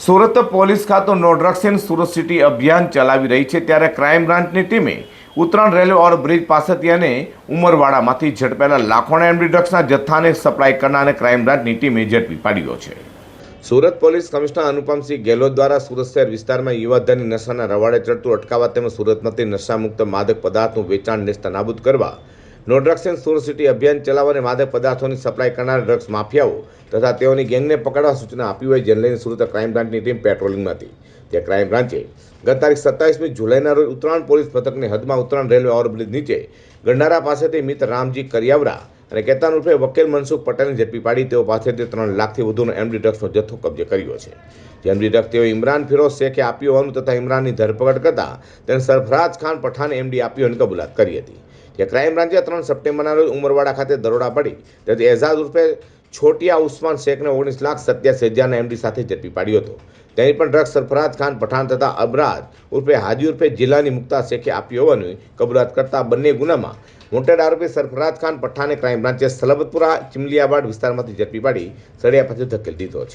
Surat police ખાતો નો drugs Surat city અભિયાન ચલાવી રહી છે ત્યારે ક્રાઇમ બ્રાન્ચની ટીમે ઉત્તરાયણ રેલવે ઓવરબ્રિજ પાસેથી અને ઉમરવાડામાંથી ઝડપેલા લાખોના એમડી ડ્રગ્સના જથ્થાને સપ્લાય કરનારને ક્રાઇમ બ્રાન્ચની ટીમે ઝડપી પાડ્યો છે. સુરત પોલીસ કમિશનર અનુપમસિંહ ગેહલોત દ્વારા સુરત શહેર વિસ્તારમાં યુવાધનની નશાના રવાડે ચડતું અટકાવવા તેમજ સુરતમાંથી નશામુક્ત માદક પદાર્થનું વેચાણ નેસ્તનાબૂદ કરવા no drugs and Surat city અભિયાન ચલાવવાને માદક પદાર્થોની સપ્લાય કરનાર ડ્રગ્સ માફિયાઓ તથા તેઓની ગેંગને પકડવા સૂચના આપી હોય જેને લઈને સુરત ક્રાઇમ બ્રાન્ચની ટીમ પેટ્રોલિંગમાં હતી. તે ક્રાઇમ બ્રાન્ચે ગત તારીખ સત્તાવીસમી જુલાઈના રોજ ઉત્તરાયણ પોલીસ મથકની હદમાં ઉત્તરાયણ રેલવે ઓવરબ્રિજ નીચે ગંડારા પાસેથી મિત્ર રામજી કરિયાવરા અને કેતાન ઉર્ફે વકીલ મનસુખ પટેલને ઝડપી પાડી તેઓ પાસેથી ત્રણ લાખથી વધુનો એમડી ડ્રગ્સનો જથ્થો કબજે કર્યો છે. જે એમડી ડ્રગ્સ તેઓ ઇમરાન ફિરોઝ શેખે આપ્યો હોવાનું તથા ઇમરાનની ધરપકડ કરતા તેને સરફરાજ ખાન પઠાને એમડી આપ્યો હોવાની કબૂલાત કરી હતી. જે ક્રાઇમ બ્રાન્ચે ત્રણ સપ્ટેમ્બરના રોજ ઉમરવાડા ખાતે દરોડા પડી. તેથી એઝાદ ઉર્ફે છોટિયા ઉસ્માન શેખને ઓગણીસ લાખ સત્યાસી હજારના એમડી સાથે ઝડપી પાડ્યો હતો. તેની પણ ડ્રગ્સ સરફરાજ ખાન, પઠાણ તથા અબરાજ ઉર્ફે હાજી ઉર્ફે જિલ્લાની મુક્તા શેખે આપ્યો હોવાની કબૂલાત કરતા બંને ગુનામાં વોન્ટેડ આરોપી સરફરાજ ખાન, પઠાણે ક્રાઇમ બ્રાન્ચે સલબતપુરા ચિમલિયાબાડ વિસ્તારમાંથી ઝડપી પાડી સળિયા પાસે ધકેલી દીધો છે.